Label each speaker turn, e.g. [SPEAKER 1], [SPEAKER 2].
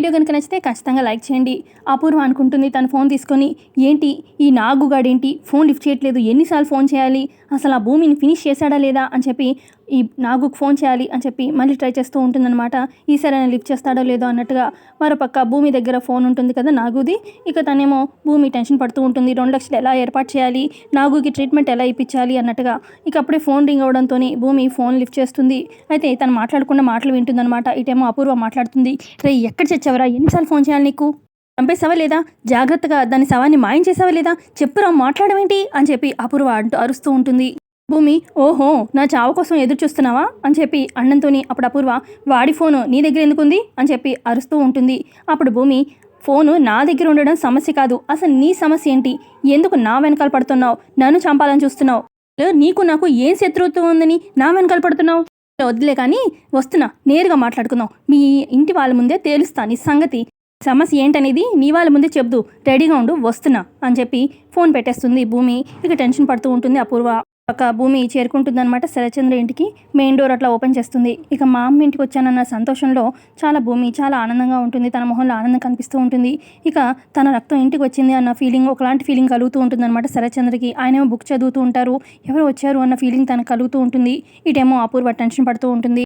[SPEAKER 1] Video కనుక నచ్చితే ఖచ్చితంగా లైక్ చేయండి. అపూర్వ అనుకుంటుంది తను ఫోన్ తీసుకొని ఏంటి? ఈ నాగుగాడేంటి? ఫోన్ లిఫ్ట్ చేయట్లేదు. ఎన్నిసార్లు ఫోన్ చేయాలి? అసలు ఆ భూమిని ఫినిష్ చేశాడా లేదా అని చెప్పి ఈ నాగుకు ఫోన్ చేయాలి అని చెప్పి మళ్ళీ ట్రై చేస్తూ ఉంటుందన్నమాట. ఈసారి ఆయన లిఫ్ట్ చేస్తాడో లేదో అన్నట్టుగా మరోపక్క భూమి దగ్గర ఫోన్ ఉంటుంది కదా నాగుది. ఇక తనేమో భూమి టెన్షన్ పడుతూ ఉంటుంది. రెండు లక్షలు ఎలా ఏర్పాటు చేయాలి? నాగుకి ట్రీట్మెంట్ ఎలా ఇప్పించాలి అన్నట్టుగా ఇక అప్పుడే ఫోన్ రింగ్ అవడంతో భూమి ఫోన్ లిఫ్ట్ చేస్తుంది. అయితే తను మాట్లాడకుండా మాటలు వింటుందన్నమాట. ఇటేమో అపూర్వ మాట్లాడుతుంది. రే ఎక్కడ చచ్చావరా? ఎన్నిసార్లు ఫోన్ చేయాలి నీకు? చంపేసావా లేదా? జాగ్రత్తగా దాని శవాన్ని మాయం చేసావా లేదా? చెప్పురా మాట్లాడమేంటి? అని చెప్పి అపూర్వ అంటూ అరుస్తూ ఉంటుంది. భూమి ఓహో నా చావు కోసం ఎదురు చూస్తున్నావా అని చెప్పి అన్నంతోని అప్పుడు అపూర్వ వాడి ఫోను నీ దగ్గర ఎందుకుంది? అని చెప్పి అరుస్తూ ఉంటుంది. అప్పుడు భూమి ఫోను నా దగ్గర ఉండడం సమస్య కాదు. అసలు నీ సమస్య ఏంటి? ఎందుకు నా వెనకాల పడుతున్నావు? నన్ను చంపాలని చూస్తున్నావు? నీకు నాకు ఏం శత్రుత్వం ఉందని నా వెనకాల పడుతున్నావు? వద్దులే కానీ వస్తున్నా నేరుగా మాట్లాడుకుందాం. మీ ఇంటి వాళ్ళ ముందే తేలుస్తా నీ సంగతి. సమస్య ఏంటనేది నీ వాళ్ళ ముందే చెబుదు రెడీగా ఉండు వస్తున్నా అని చెప్పి ఫోన్ పెట్టేస్తుంది భూమి. ఇక టెన్షన్ పడుతూ ఉంటుంది అపూర్వ. ఒక భూమి చేరుకుంటుందన్నమాట శరచంద్ర ఇంటికి. మెయిన్ డోర్ అట్లా ఓపెన్ చేస్తుంది. ఇక మా అమ్మ ఇంటికి వచ్చానన్న సంతోషంలో చాలా భూమి చాలా ఆనందంగా ఉంటుంది. తన మొహంలో ఆనందం కనిపిస్తూ ఉంటుంది. ఇక తన రక్తం ఇంటికి వచ్చింది అన్న ఫీలింగ్ ఒకలాంటి ఫీలింగ్ కలుగుతూ ఉంటుంది అనమాట శరచంద్రకి ఆయనేమో బుక్ చదువుతూ ఉంటారు. ఎవరు వచ్చారు అన్న ఫీలింగ్ తనకు కలుగుతూ ఉంటుంది. ఇటేమో అపూర్వ టెన్షన్ పడుతూ ఉంటుంది.